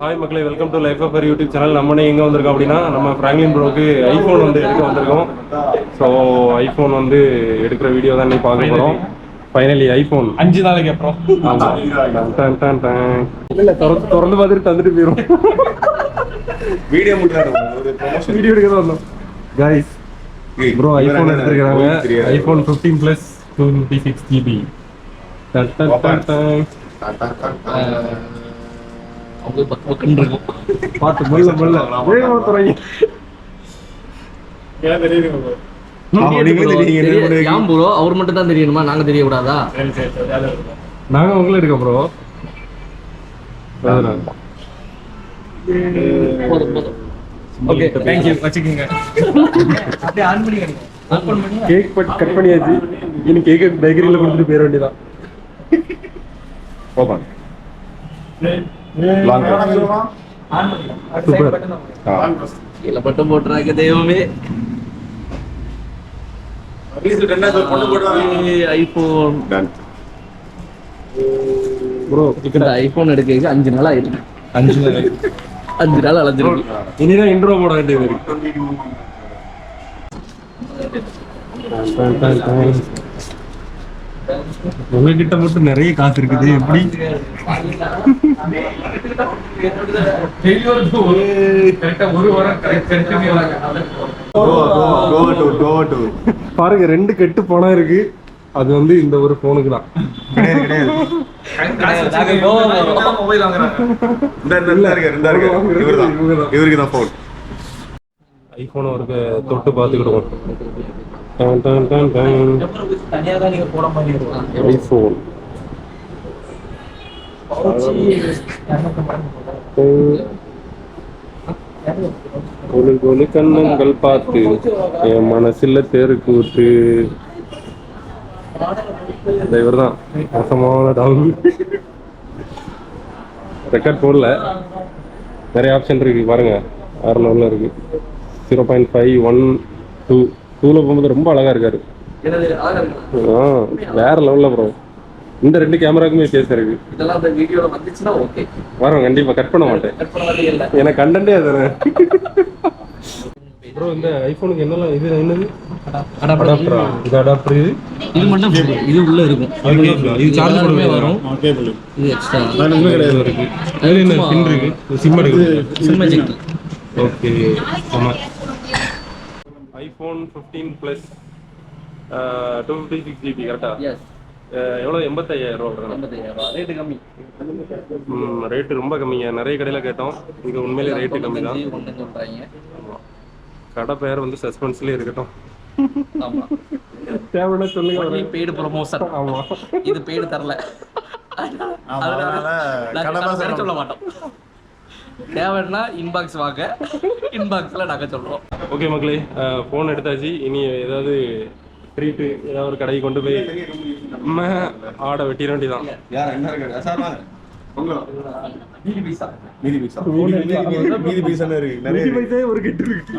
Hi மக்களே. Welcome to life of YouTube channel நம்ம எங்க வந்திருக்கோம் அப்படின்னா நம்ம பிராங்க்லின் ப்ரோக்கு ஐஃபோன் வந்து எடுக்க வந்திருக்கோம். ஸோ ஐஃபோன் வந்து எடுக்கிற வீடியோ தான் இன்னைக்கு பார்க்க போறோம். ஃபைனலி ஐஃபோன் அஞ்சு நாளைக்கு அப்புறம். இல்ல திறந்து திறந்து பார்த்துட்டு தந்துட்டு போயிடும் வீடியோ. வீடியோ எடுக்க தான் வந்தோம். கைஸ் ப்ரோ ஐஃபோன் எடுத்திருக்காங்க iPhone fifteen plus two fifty six GB அவங்க பத்து பக்கம் இருக்கும். பார்த்து மெல்ல மெல்ல வேகமா தொடங்கி ஆமா, நீங்களே தெரியுங்க, என்ன பண்ணுவீங்க? ஏன் ப்ரோ அவர் மட்டும் தான் தெரியணுமா நாங்க தெரியக்கூடாதா? நாங்க உங்களை எடுக்க ப்ரோ ஓகே தேங்க்யூ வச்சுக்கோங்க. அப்படியே ஆன் பண்ணி கேக் பட் கட் பண்ணியாச்சு. இனி கேக் பேக்கரியில கொடுத்துட்டு போயிட வேண்டியதான் Open. கீழே மட்டும் போட்டுறாங்க தெய்வமே. IPhone Done. ப்ரோ இந்த ஐபோன் எடுக்க அஞ்சு நாள் ஆயிருக்கு. அஞ்சு நாள். அஞ்சு நாள் அலைஞ்சிருக்கு இனிதான் இன்ட்ரோ போட வேண்டியது இருக்கு. உங்ககிட்ட மட்டும் நிறைய காசு இருக்குது. எப்படி. பாருங்க ரெண்டு கெட்டு பணம் இருக்கு. அது வந்து இந்த ஒரு போனுக்கு தான். கிடையாது, கிடையாது. இவருக்கு தான் phone. ஐபோன் ஒரு தொட்டு பார்த்துக்கிடுவோம். டன் டன் டன் டன். ஐபோன் கொலு கொலு கண்ணங்கள் பார்த்து என் மனசுல தேரு இந்த இவர் தான் மோசமான டவுன். ரெக்கார்ட் போடல. நிறைய ஆப்ஷன் இருக்கு பாருங்க. ஆறு லெவலில் இருக்கு. Zero point five one two டூவில் போகும்போது ரொம்ப அழகா இருக்காரு. ஆ வேற லெவலில் ப்ரோ இந்த ரெண்டு கேமராக்குமே வித்தியாசம் இருக்கு. இதெல்லாம் அந்த வீடியோல வந்துச்சுன்னா ஓகே வரோம் கண்டிப்பா. கட் பண்ண மாட்டேன். கட் பண்ண மாதிரி இல்ல. எனக்கு கண்டே அதானே ப்ரோ இந்த ஐபோனுக்கு என்னலாம் இது என்னது? அடாப்டரா இது அடாப்டர் இது இது மட்டும். இது உள்ள இருக்கும். இது சார்ஜ் பண்ண வரும். இது எக்ஸ்ட்ரா கிடையாது. இருக்கு. அதுல என்ன பின் இருக்கு? சிம் எடுக்கு சிம் எஜெக்ட் ஓகே ஆமா. IPhone fifteen plus two fifty six GB கரெக்டா எஸ் எவ்வளோ எண்பத்தையாயிரம் ரூபா ரேட்டு கம்மி. ரேட்டு ரொம்ப கம்மிங்க. நிறைய கடையில் கேட்டோம். இங்கே உண்மையிலே ரேட்டு கம்மி தான் கடை பெயர் வந்து சஸ்பென்ஸ்லேயே இருக்கட்டும். ஆமா. தேவைன்னா சொல்லுங்க. பெய்டு ப்ரொமோஷன் ஆமா. இது பெய்டு தரல. அதனால சொல்ல மாட்டோம். தேவைன்னா இன்பாக்ஸ் வாங்க இன்பாக்ஸ்ல நாங்க சொல்றோம் ஓகே மக்களே ஃபோன் எடுத்தாச்சு இனி ஏதாவது ட்ரீட்டு ஏதாவது ஒரு கடைக்கு கொண்டு போய் அம்மா ஆடை வெட்டிட வேண்டியதான் யார், என்ன இருக்காரு? சார், வாங்க. உங்களா? மீதி பைசா மீதி பீஸா? மீதி- பீஸான்னு இருக்கு. நிறைய இருக்கு. ஒரு கெட்டு இருக்கு